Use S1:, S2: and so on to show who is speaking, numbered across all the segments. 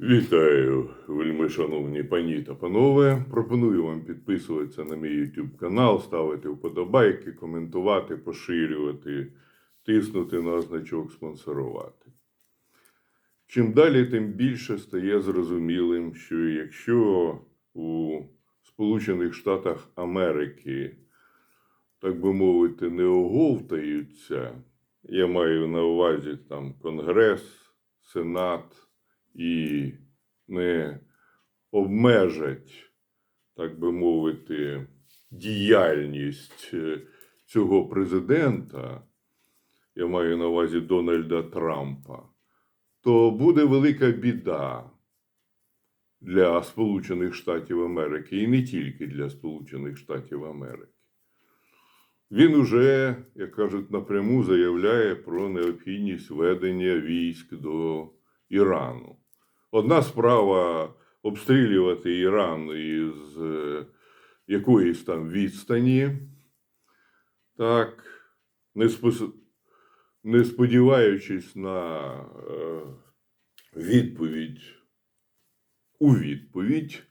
S1: Вітаю, вельми шановні пані та панове. Пропоную вам підписуватися на мій YouTube канал, ставити вподобайки, коментувати, поширювати, тиснути на значок спонсорувати. Чим далі, тим більше стає зрозумілим, що якщо у Сполучених Штатах Америки, так би мовити, не оговтаються, я маю на увазі там Конгрес, Сенат і не обмежать, так би мовити, діяльність е, цього президента, я маю на увазі Дональда Трампа, то буде велика біда для Сполучених Штатів Америки і не тільки для Сполучених Штатів Америки. Він уже, як кажуть, напряму заявляє про необхідність ведення військ до Ірану. Одна справа обстрілювати Іран із е, якоїсь там відстані, так, не, спос- не сподіваючись на е, відповідь у відповідь.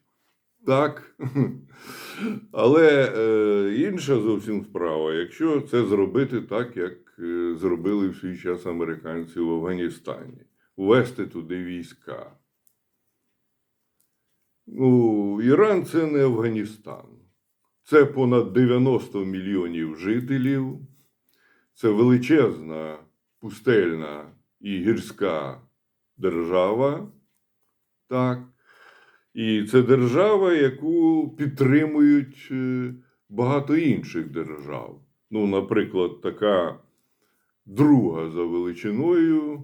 S1: Так. Але е, інша зовсім справа, якщо це зробити так, як е, зробили в свій час американці в Афганістані, ввести туди війська. Ну, Іран це не Афганістан. Це понад 90 мільйонів жителів. Це величезна пустельна і гірська держава. Так. І це держава, яку підтримують е, багато інших держав. Ну, наприклад, така друга за величиною,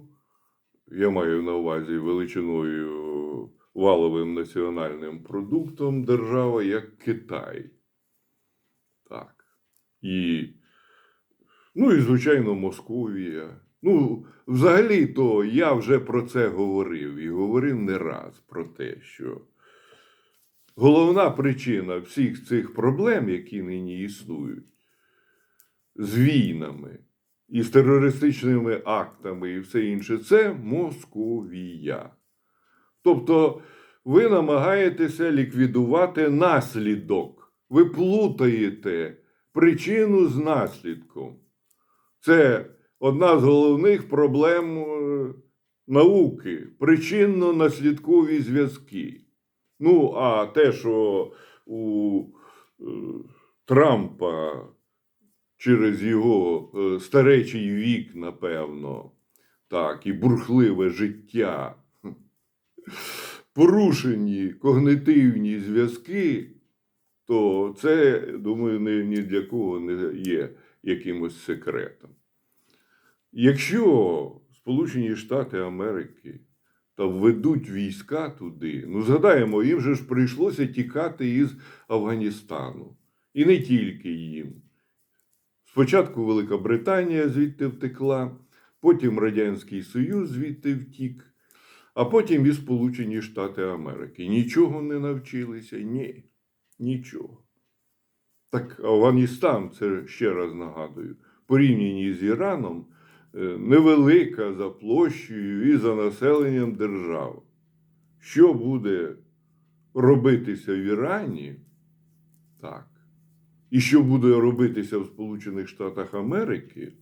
S1: я маю на увазі величиною валовим національним продуктом держава, як Китай. Так. І, ну і, звичайно, Московія. Ну, взагалі-то я вже про це говорив і говорив не раз про те, що головна причина всіх цих проблем, які нині існують, з війнами і з терористичними актами і все інше, це Московія. Тобто ви намагаєтеся ліквідувати наслідок. Ви плутаєте причину з наслідком. Це одна з головних проблем е, науки причинно-наслідкові зв'язки. Ну, а те, що у е, Трампа через його е, старечий вік, напевно, так, і бурхливе життя, порушені когнитивні зв'язки, то це, думаю, ні, для кого не є якимось секретом. Якщо Сполучені Штати Америки та введуть війська туди, ну згадаємо, їм же ж прийшлося тікати із Афганістану. І не тільки їм. Спочатку Велика Британія звідти втекла, потім Радянський Союз звідти втік, а потім і Сполучені Штати Америки. Нічого не навчилися? Ні, нічого. Так Афганістан, це ще раз нагадую, порівняні з Іраном, е, невелика за площею і за населенням держава. Що буде робитися в Ірані? Так. І що буде робитися в Сполучених Штатах Америки,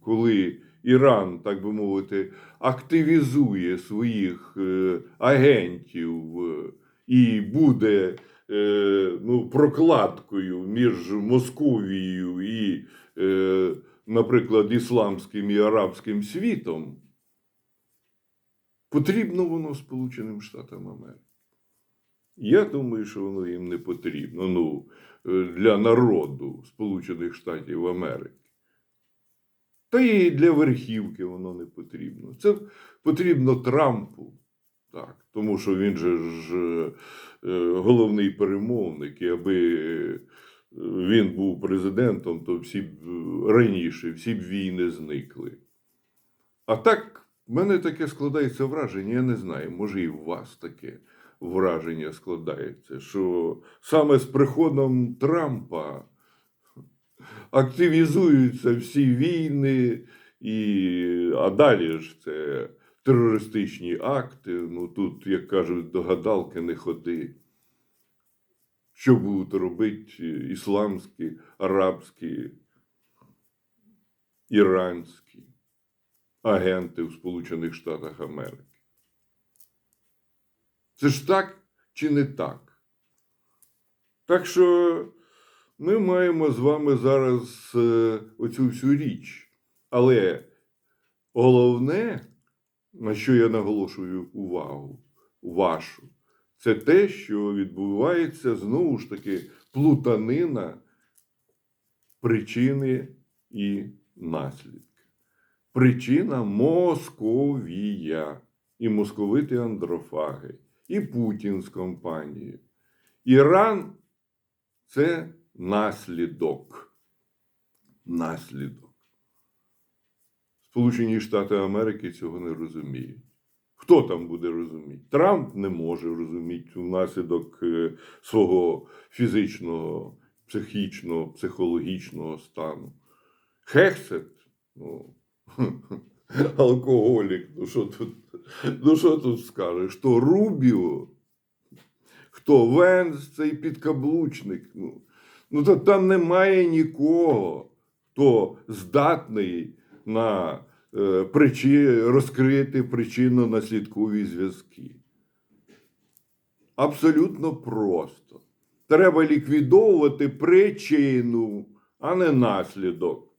S1: коли Іран, так би мовити, активізує своїх е, агентів е, і буде е, ну, прокладкою між Московією і, наприклад, ісламським і арабським світом, потрібно воно Сполученим Штатам Америки. Я думаю, що воно їм не потрібно. Ну, для народу Сполучених Штатів Америки. Та і для верхівки воно не потрібно. Це потрібно Трампу, так, тому що він же ж е, головний перемовник, і аби е, він був президентом, то всі б е, раніше всі б війни зникли. А так, в мене таке складається враження, я не знаю, може і у вас таке враження складається, що саме з приходом Трампа активізуються всі війни, і, а далі ж це терористичні акти. Ну тут, як кажуть, до гадалки не ходи. Що будуть робити ісламські, арабські, іранські агенти в Сполучених Штатах Америки? Це ж так чи не так? Так що ми маємо з вами зараз е, оцю всю річ. Але головне, на що я наголошую увагу вашу, це те, що відбувається знову ж таки плутанина причини і наслідки. Причина Московія і московити андрофаги, і Путін з компанією. Іран це наслідок. Наслідок. Сполучені Штати Америки цього не розуміють. Хто там буде розуміти? Трамп не може розуміти внаслідок е, свого фізичного, психічного, психологічного стану. Хексет, ну, алкоголік, ну що тут, ну що тут скажеш? Хто Рубіо, хто Венс, цей підкаблучник. Ну, ну то там немає нікого, хто здатний на е, причі, розкрити причинно-наслідкові зв'язки. Абсолютно просто. Треба ліквідовувати причину, а не наслідок.